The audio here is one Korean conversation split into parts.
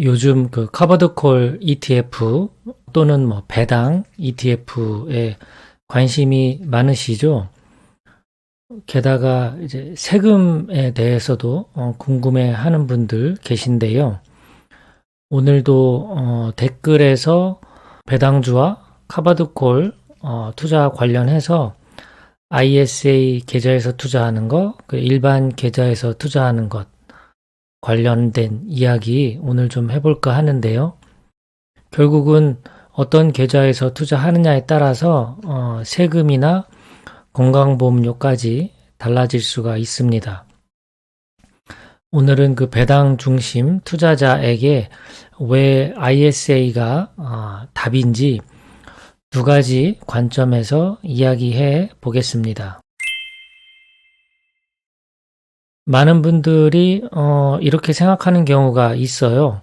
요즘 그 커버드콜 ETF 또는 뭐 배당 ETF에 관심이 많으시죠? 게다가 이제 세금에 대해서도 어, 궁금해 하는 분들 계신데요. 오늘도 어, 댓글에서 배당주와 카바드콜 어, 투자 관련해서 ISA 계좌에서 투자하는 거, 그 일반 계좌에서 투자하는 것 관련된 이야기 오늘 좀 해볼까 하는데요. 결국은 어떤 계좌에서 투자하느냐에 따라서 어, 세금이나 건강보험료까지 달라질 수가 있습니다. 오늘은 그 배당 중심 투자자에게 왜 ISA가 어, 답인지 두 가지 관점에서 이야기해 보겠습니다. 많은 분들이 어, 이렇게 생각하는 경우가 있어요.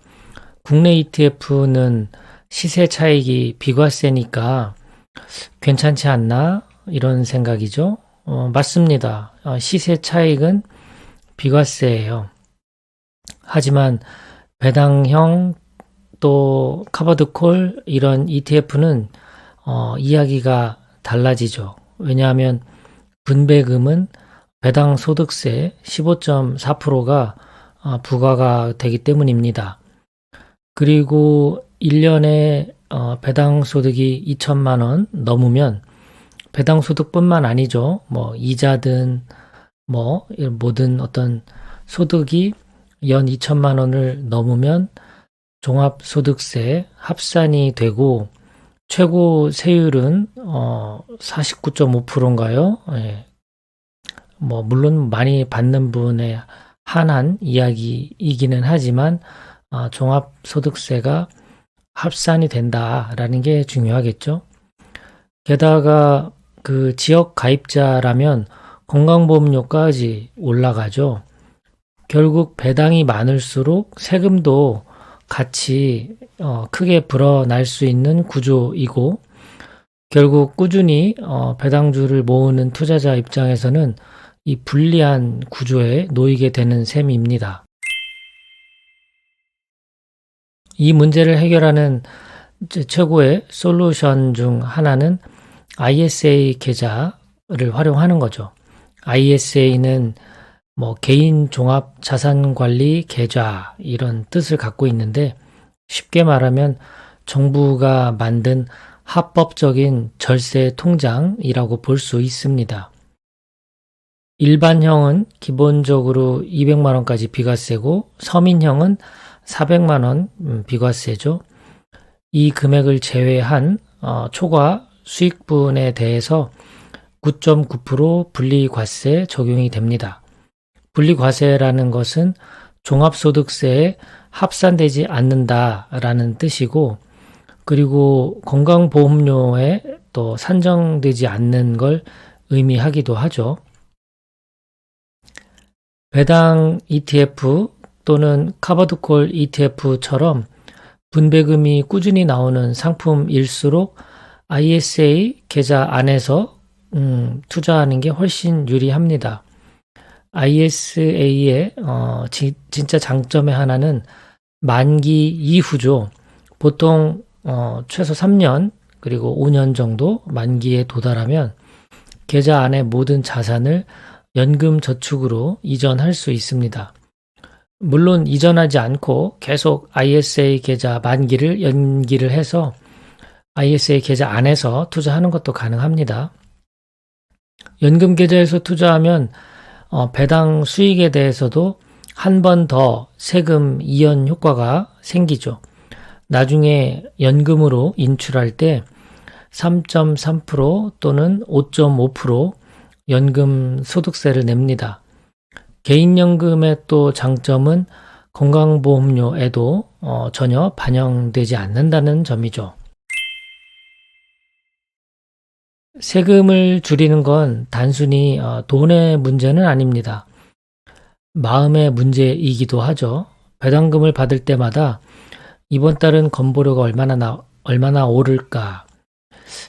국내 ETF는 시세 차익이 비과세니까 괜찮지 않나 이런 생각이죠. 어, 맞습니다. 어, 시세 차익은 비과세예요. 하지만 배당형 또 카버드콜 이런 ETF는 어, 이야기가 달라지죠. 왜냐하면 분배금은 배당 소득세 15.4%가 어, 부과가 되기 때문입니다. 그리고 1년에 어, 배당 소득이 2천만 원 넘으면 배당 소득뿐만 아니죠. 뭐 이자든 뭐 모든 어떤 소득이 연 2천만 원을 넘으면 종합 소득세 합산이 되고 최고 세율은 어 49.5%인가요? 예. 뭐 물론 많이 받는 분에 한한 이야기이기는 하지만 어, 종합소득세가 합산이 된다라는 게 중요하겠죠. 게다가 그 지역 가입자라면 건강보험료까지 올라가죠. 결국 배당이 많을수록 세금도 같이 어, 크게 불어날 수 있는 구조이고 결국 꾸준히 어, 배당주를 모으는 투자자 입장에서는 이 불리한 구조에 놓이게 되는 셈입니다. 이 문제를 해결하는 최고의 솔루션 중 하나는 ISA 계좌를 활용하는 거죠. ISA는 뭐 개인 종합 자산 관리 계좌 이런 뜻을 갖고 있는데 쉽게 말하면 정부가 만든 합법적인 절세 통장이라고 볼 수 있습니다. 일반형은 기본적으로 200만 원까지 비과세고 서민형은 400만 원 음, 비과세죠. 이 금액을 제외한 어, 초과 수익분에 대해서 9.9% 분리과세 적용이 됩니다. 분리과세라는 것은 종합소득세에 합산되지 않는다라는 뜻이고 그리고 건강보험료에 또 산정되지 않는 걸 의미하기도 하죠. 배당 ETF 또는 카버드콜 ETF처럼 분배금이 꾸준히 나오는 상품일수록 ISA 계좌 안에서 음, 투자하는 게 훨씬 유리합니다. ISA의 어, 지, 진짜 장점의 하나는 만기 이후죠. 보통 어, 최소 3년 그리고 5년 정도 만기에 도달하면 계좌 안에 모든 자산을 연금 저축으로 이전할 수 있습니다. 물론 이전하지 않고 계속 ISA 계좌 만기를 연기를 해서 ISA 계좌 안에서 투자하는 것도 가능합니다. 연금 계좌에서 투자하면 어, 배당 수익에 대해서도 한 번 더 세금 이연 효과가 생기죠. 나중에 연금으로 인출할 때 3.3% 또는 5.5% 연금 소득세를 냅니다. 개인연금의 또 장점은 건강보험료에도 어, 전혀 반영되지 않는다는 점이죠. 세금을 줄이는 건 단순히 어, 돈의 문제는 아닙니다. 마음의 문제이기도 하죠. 배당금을 받을 때마다 이번 달은 건보료가 얼마나 나, 얼마나 오를까?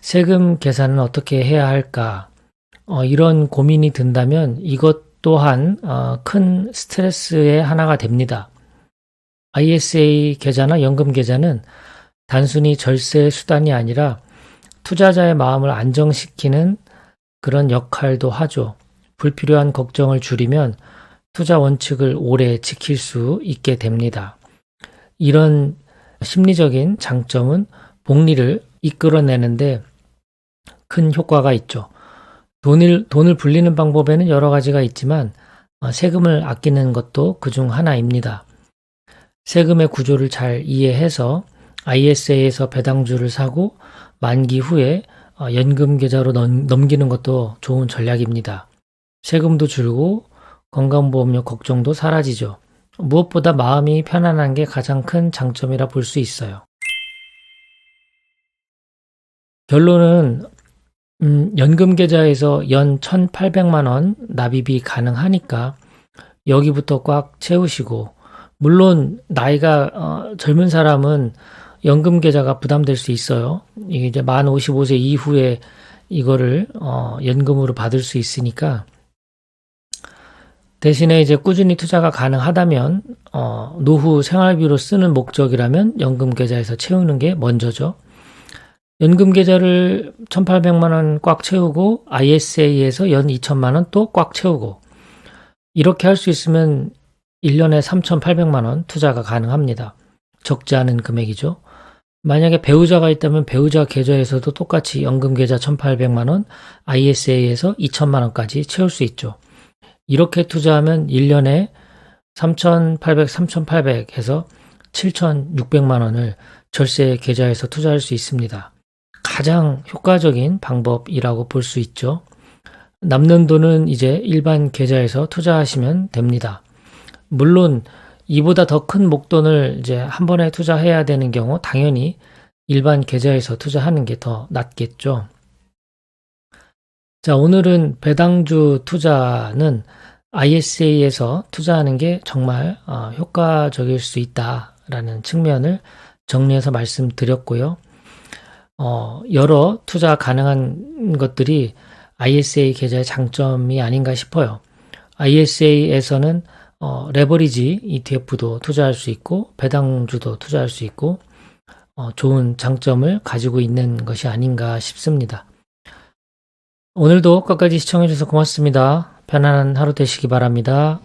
세금 계산은 어떻게 해야 할까? 어, 이런 고민이 든다면 이것 또한 어, 큰 스트레스의 하나가 됩니다. ISA 계좌나 연금 계좌는 단순히 절세 수단이 아니라 투자자의 마음을 안정시키는 그런 역할도 하죠. 불필요한 걱정을 줄이면 투자 원칙을 오래 지킬 수 있게 됩니다. 이런 심리적인 장점은 복리를 이끌어내는데 큰 효과가 있죠. 돈을, 돈을 불리는 방법에는 여러 가지가 있지만 어, 세금을 아끼는 것도 그 중 하나입니다. 세금의 구조를 잘 이해해서 ISA에서 배당주를 사고 만기 후에 어, 연금 계좌로 넘기는 것도 좋은 전략입니다. 세금도 줄고 건강보험료 걱정도 사라지죠. 무엇보다 마음이 편안한 게 가장 큰 장점이라 볼 수 있어요. 결론은 음, 연금 계좌에서 연 1,800만 원 납입이 가능하니까 여기부터 꽉 채우시고 물론 나이가 어, 젊은 사람은 연금 계좌가 부담될 수 있어요. 이게 이제 만 55세 이후에 이거를 어, 연금으로 받을 수 있으니까 대신에 이제 꾸준히 투자가 가능하다면 어, 노후 생활비로 쓰는 목적이라면 연금 계좌에서 채우는 게 먼저죠. 연금 계좌를 1,800만 원 꽉 채우고 ISA에서 연 2천만 원 또 꽉 채우고 이렇게 할 수 있으면 1년에 3,800만 원 투자가 가능합니다. 적지 않은 금액이죠. 만약에 배우자가 있다면 배우자 계좌에서도 똑같이 연금 계좌 1,800만 원, ISA에서 2천만 원까지 채울 수 있죠. 이렇게 투자하면 1년에 3,800, 3,800 해서 7,600만 원을 절세 계좌에서 투자할 수 있습니다. 가장 효과적인 방법이라고 볼 수 있죠. 남는 돈은 이제 일반 계좌에서 투자하시면 됩니다. 물론 이보다 더 큰 목돈을 이제 한 번에 투자해야 되는 경우 당연히 일반 계좌에서 투자하는 게 더 낫겠죠. 자, 오늘은 배당주 투자는 ISA에서 투자하는 게 정말 어, 효과적일 수 있다라는 측면을 정리해서 말씀드렸고요. 어, 여러 투자 가능한 것들이 ISA 계좌의 장점이 아닌가 싶어요. ISA에서는 어, 레버리지 ETF도 투자할 수 있고 배당주도 투자할 수 있고 어, 좋은 장점을 가지고 있는 것이 아닌가 싶습니다. 오늘도 끝까지 시청해주셔서 고맙습니다. 편안한 하루 되시기 바랍니다.